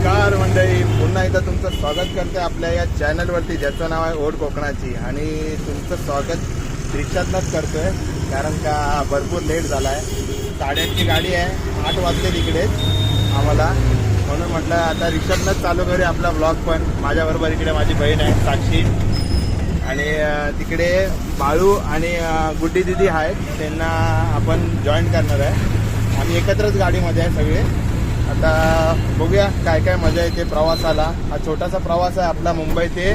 नमस्कार मंडळी. पुन्हा एकदा तुमचं स्वागत करते आपल्या या चॅनलवरती ज्याचं नाव आहे ओढ कोकणाची. आणि तुमचं स्वागत रिक्षातनंच करतोय कारण का भरपूर लेट झाला आहे साड्यांची गाडी आहे आठ वाजले तिकडेच आम्हाला. म्हणून म्हटलं आता रिक्षातनंच चालू करूया आपला ब्लॉग पण. माझ्याबरोबर इकडे माझी बहीण आहे साक्षी. आणि तिकडे बाळू आणि गुड्डी दिदी आहेत. त्यांना आपण जॉईन करणार आहे. आम्ही एकत्रच गाडीमध्ये आहे सगळे. आता बघूया काय काय मजा येते प्रवासाला. हा छोटासा प्रवास आहे आपला मुंबई ते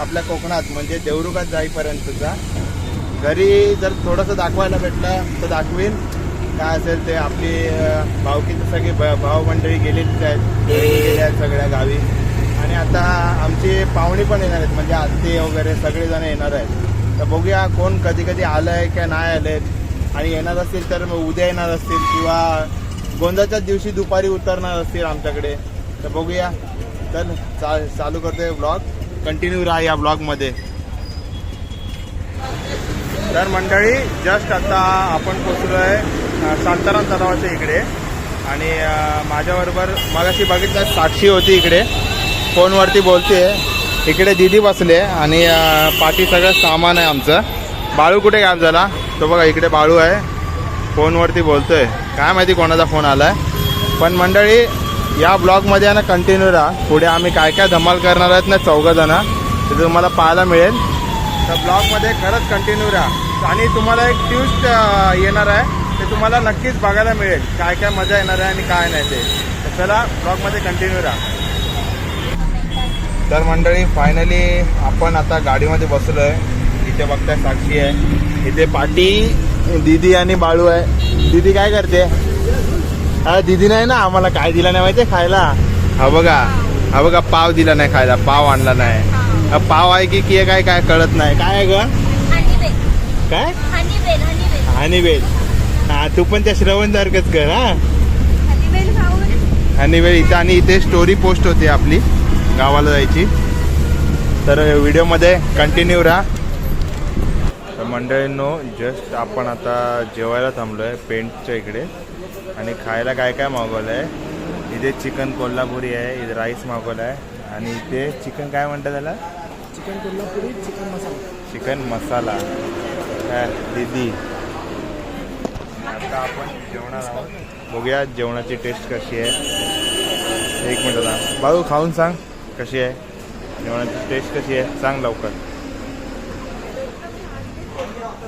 आपल्या कोकणात म्हणजे देवरुखात जाईपर्यंतचा. घरी जर थोडंसं दाखवायला भेटलं तर दाखवीन. काय असेल ते आपली अं, भावकीचं सगळी भ भाव मंडळी गेलेलीच आहेत. गेलेल्या आहेत सगळ्या गावी. आणि आता आमची पाहुणी पण येणार आहेत म्हणजे आत्ते वगैरे सगळेजण येणार आहेत. तर बघूया कोण कधी कधी आलं आहे का नाही आलेत आणि येणार असतील तर मग उद्या येणार असतील किंवा गोंदाच्याच दिवशी दुपारी उतरणार असतील आमच्याकडे. तर बघूया. तर चा चालू करतोय ब्लॉग कंटिन्यू राहा या ब्लॉगमध्ये तर मंडळी जस्ट आता आपण पोचलो आहे सातारा तलावाच्या इकडे. आणि माझ्याबरोबर मगाशी बघितलं साक्षी होती इकडे. फोनवरती बोलते इकडे दिदी बसले आणि पाठी सगळं सामान आहे आमचं. बाळू कुठे गायब झाला? तो बघा इकडे बाळू आहे. फोनवरती बोलतोय. काय माहिती कोणाचा फोन आलाय. पण मंडळी या ब्लॉगमध्ये आहे ना कंटिन्यू राहा. पुढे आम्ही काय काय धमाल करणार आहेत ना चौघं जणं ते तुम्हाला पाहायला मिळेल. तर ब्लॉगमध्ये खरंच कंटिन्यू राहा. आणि तुम्हाला एक ट्विस्ट येणार आहे. ते तुम्हाला नक्कीच बघायला मिळेल. काय काय मजा येणार आहे आणि काय नाही ते. तर चला ब्लॉगमध्ये कंटिन्यू राहा. तर मंडळी फायनली आपण आता गाडीमध्ये बसलो आहे इथे बघताय साक्षी आहे. इथे पाटी दीदी आणि बाळू आहे. दीदी काय करते? हा दीदी नाही ना? आम्हाला काय दिला नाही माहितीये खायला? हा बघा. हा बघा पाव दिला नाही खायला. पाव आणला नाही. हा पाव आहे की की काय काय कळत नाही. काय आहे ग? काय? हनीबेल हा तू पण त्या श्रवण सारखंच कर हा. हनीबेल खाऊन. आणि वेळ इथं आणि इथे स्टोरी पोस्ट होते आपली. गावाला जायची. तर व्हिडिओमध्ये कंटिन्यू राहा. मंडळींनो जस्ट आपण आता जेवायला थांबलो आहे पेंटच्या इकडे. आणि खायला काय काय मागवलं आहे इथे चिकन कोल्हापुरी आहे इथे राईस मागवलं आहे आणि इथे चिकन काय म्हणतात त्याला? Chicken Kolhapuri chicken masala. Chicken masala. काय दीदी? आता आपण जेवणार आहोत. बघूया जेवणाची टेस्ट कशी आहे. एक मिनिट ना बाळू खाऊन सांग कशी आहे. जेवणाची टेस्ट कशी आहे? सांग लवकर.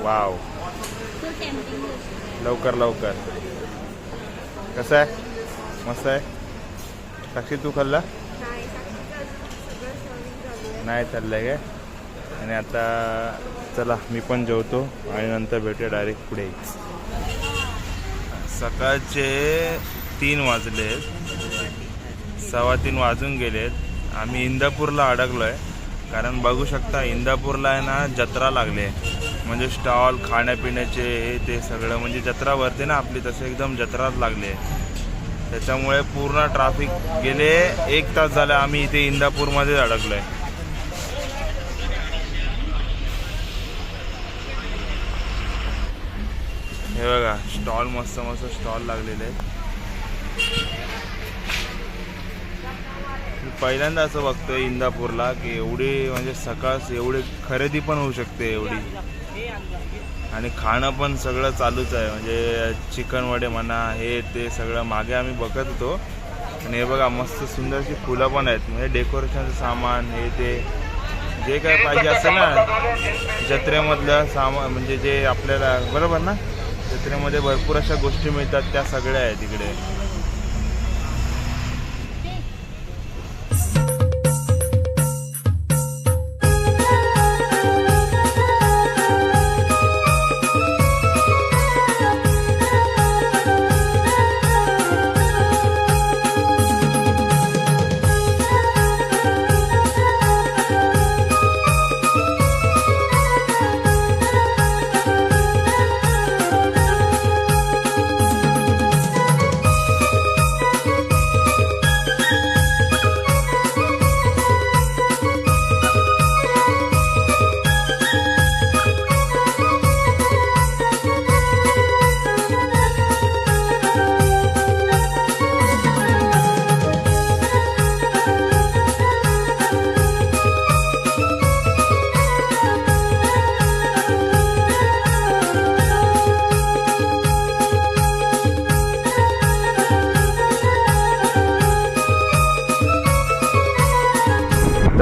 वाव लवकर लवकर. कसं आहे? मस्त आहे? साक्षी तू खाल्ला? नाही चाललंय काय? आणि आता चला मी पण जेवतो आणि नंतर भेटूया डायरेक्ट पुढे. सकाळचे तीन वाजले. सव्वा तीन वाजून गेलेत आम्ही इंदापूरला अडकलो आहे कारण बघू शकता इंदापूरला आहे ना जत्रा लागली आहे. म्हणजे स्टॉल खाण्यापिण्याचे हे ते सगळं म्हणजे जत्रा भरते ना आपली तसे एकदम जत्राच लागली. आहे त्याच्यामुळे पूर्ण ट्रॅफिक गेले एक तास झाला आम्ही इथे इंदापूरमध्येच अडकलो आहे हे बघा स्टॉल मस्त मस्त स्टॉल लागलेले आहेत. पहिल्यांदा असं बघतोय इंदापूरला की एवढी म्हणजे सकाळ एवढी खरेदी पण होऊ शकते एवढी. आणि खाणं पण सगळं चालूच आहे. म्हणजे चिकन वडे म्हणा हे ते सगळं मागे आम्ही बघत होतो. आणि हे बघा मस्त सुंदरशी फुलं पण आहेत. म्हणजे डेकोरेशनचं सामान हे ते. जे काय पाहिजे असेल ना जत्रेमधलं सामान म्हणजे जे आपल्याला बरोबर ना? जत्रेमध्ये भरपूर अशा गोष्टी मिळतात त्या सगळ्या आहेत तिकडे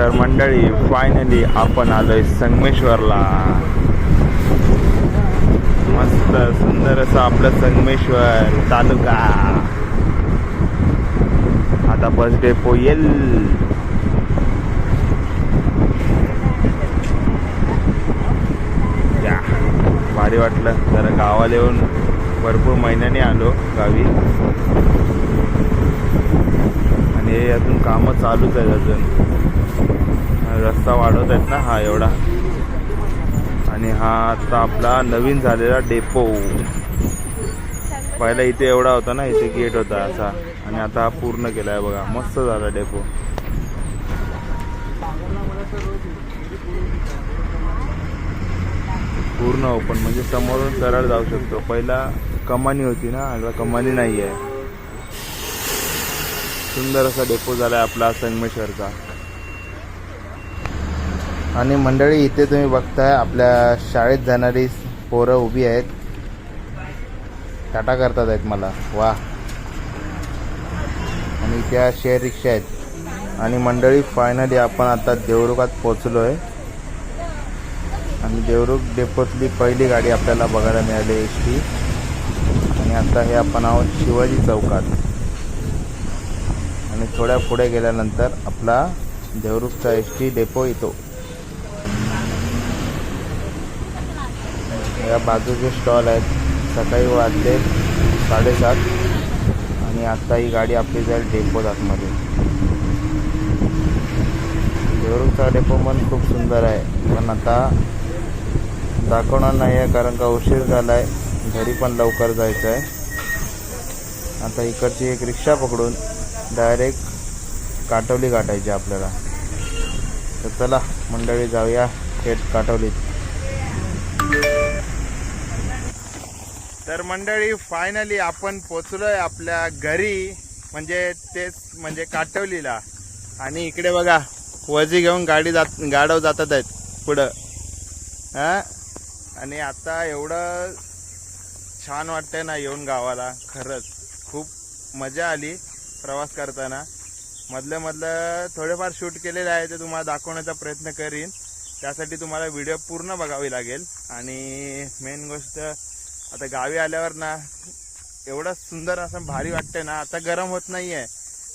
तर मंडळी फायनली आपण आलोय संगमेश्वरला. मस्त सुंदर असं आपलं संगमेश्वर तालुका. आता बस डेपो येईल. भारी वाटलं. जरा गावाला येऊन भरपूर महिन्याने आलो गावी. हे अजून कामं चालूच आहेत अजून. रस्ता वाढवत आहेत ना हा एवढा. आणि हा आता आपला नवीन झालेला डेपो. पहिला इथे एवढा होता ना इथे गेट होता असा. आणि आता हा पूर्ण केला आहे बघा. मस्त झाला डेपो. पूर्ण ओपन म्हणजे समोरून सरळ जाऊ शकतो. पहिला कमानी होती ना आता कमानी नाही आहे सुंदर असा डेपो झाला आहे आपला संगमेश्वरचा. आणि मंडळी इथे तुम्ही बघताय आपल्या शाळेत जाणारी पोरं उभी आहेत. टाटा करतात आहेत मला. वा आणि त्या शेअर रिक्षा आहेत. आणि मंडळी फायनली आपण आता देवरुखात पोचलो आहे आणि देवरुख डेपोतली पहिली गाडी आपल्याला बघायला मिळाली एस टी. आणि आता हे आपण आहोत शिवाजी चौकात. थोड्या पुढे गेल्यानंतर आपला देवरुखचा एस टी डेपो येतो. या बाजूचे स्टॉल आहेत. सकाळी वाजले साडेसात आणि आत्ता ही गाडी आपली जाईल डेपो आतमध्ये देवरुखचा डेपो पण खूप सुंदर आहे. पण आता दाखवणार नाही आहे कारण का उशीर झाला आहे घरी पण लवकर जायचं आहे आता इकडची एक रिक्षा पकडून डायरेक्ट काटवली गाठायची आपल्याला. तर चला मंडळी जाऊया थेट काटवलीत तर मंडळी फायनली आपण पोचलोय आपल्या घरी म्हणजे तेच म्हणजे काटवलीला आणि इकडे बघा वजी घेऊन गाडी जात गाडव जातात आहेत पुढं. हां? आणि आता एवढं छान वाटतंय ना येऊन गावाला खरंच. खूप मजा आली. प्रवास करताना. मधलं मधलं थोडेफार शूट केलेले आहे ते तुम्हाला दाखवण्याचा प्रयत्न करीन. त्यासाठी तुम्हाला व्हिडिओ पूर्ण बघावी लागेल. आणि मेन गोष्ट आता गावी आल्यावर ना एवढं सुंदर असं भारी वाटतंय ना आता गरम होत नाही आहे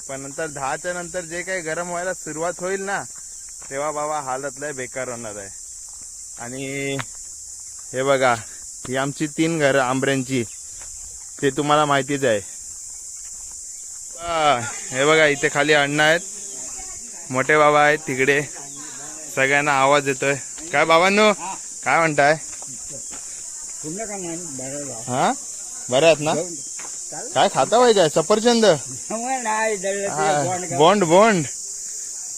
पण नंतर दहाच्या नंतर जे काही गरम व्हायला सुरुवात होईल ना तेव्हा बाबा हालतलं बेकार होणार आहे. आणि हे बघा ही आमची तीन घरं आंबऱ्यांची ते तुम्हाला माहितीच आहे. हे बघा इथे खाली अण्णा आहेत. मोठे बाबा आहेत तिकडे. सगळ्यांना आवाज येतोय. काय बाबांनो? काय म्हणताय? हा? बरे आहेत ना? काय खाता पाहिजे काय? सफरचंद? हा, बोंड बोंड.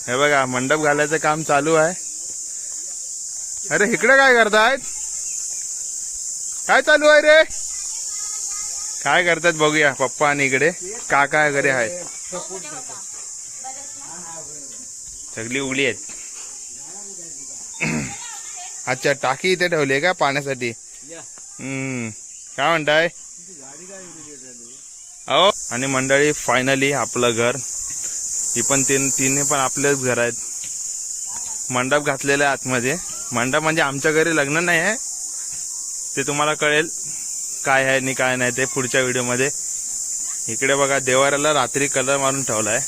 हे बघा मंडप घालायचं काम चालू आहे. अरे इकडे काय करतायत? काय चालू आहे रे? काय करतात बघूया पप्पा आणि इकडे. काका वगैरे आहेत. सगळी उघडी आहेत. अच्छा टाकी इथे ठेवली आहे का पाण्यासाठी? हम्म. काय म्हणताय? हो. आणि मंडळी फायनली आपलं घर. ही पण तीन तिन्ही पण आपलेच घर आहेत. मंडप घातलेलं आहे आतमध्ये. मंडप म्हणजे आमच्या घरी लग्न नाही आहे. ते तुम्हाला कळेल. काय आहे आणि काय नाही ते पुढच्या व्हिडिओमध्ये. इकडे बघा देवाऱ्याला रात्री कलर मारून ठेवलाय.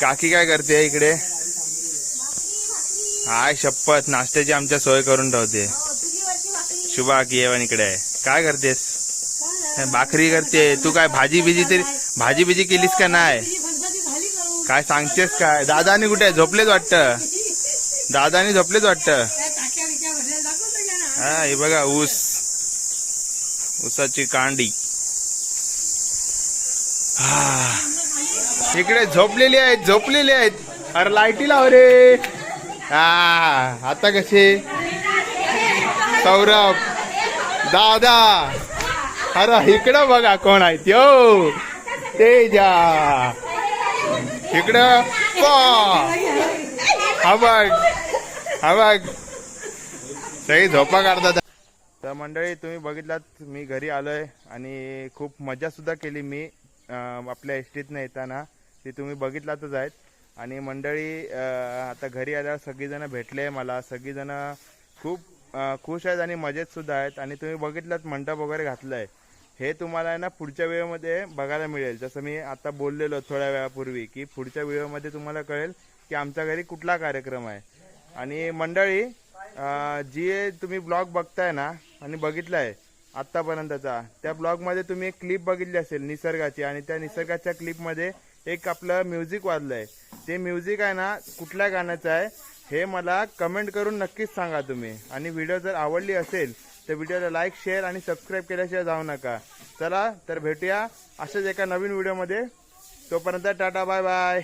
काकी काय करते इकडे? हाय शपथ नाश्त्याची आमच्या सोय करून ठेवते. शुभा की येवन इकडे आहे. काय करतेस? भाकरी करते. तू काय भाजी बिजी तरी भाजी बिजी केलीस का नाही? काय सांगतेस काय? दादानी कुठे आहे? झोपलेच वाटतं? दादानी झोपलेच वाटतं? हा हे बघा ऊस. उसाची कांडी. हा. इकडे झोपलेली आहेत झोपलेली आहेत. अरे लाईटी लाव रे. हा आता कसे सौरभ. दादा. अरे इकडं बघा कोण आहेत यो. तेजा. इकडं. पा. हा बघ. हा बघ. सगळी झोपा काढतात तर मंडळी तुम्ही बघितलात मी घरी आलो आहे आणि खूप मजासुद्धा केली मी आपल्या एसटीतनं येताना. ते तुम्ही बघितलातच आहेत. आणि मंडळी आता घरी आल्यावर सगळीजणं भेटले मला. सगळीजणं खूप खुश आहेत आणि मजेतसुद्धा आहेत. आणि तुम्ही बघितलात मंडप वगैरे घातलं आहे हे तुम्हाला आहे ना पुढच्या वेळेमध्ये बघायला मिळेल. जसं मी आता बोललेलो थोड्या वेळापूर्वी की पुढच्या वेळेमध्ये तुम्हाला कळेल की आमच्या घरी कुठला कार्यक्रम आहे. आणि मंडळी जी तुम्ही ब्लॉग बघताय ना आणि बघितलाय आत्तापर्यंतचा. त्या ब्लॉगमध्ये तुम्ही एक क्लिप बघितली असेल निसर्गाची आणि त्या निसर्गाच्या क्लिपमध्ये एक आपलं म्युझिक वाजलंय. ते म्युझिक आहे ना कुठल्या गाण्याचं आहे हे मला कमेंट करून नक्कीच सांगा तुम्ही. आणि व्हिडिओ जर आवडली असेल तर व्हिडिओला लाईक शेअर आणि सबस्क्राईब केल्याशिवाय जाऊ नका. चला तर भेटूया अशाच एका नवीन व्हिडिओमध्ये तोपर्यंत टाटा बाय बाय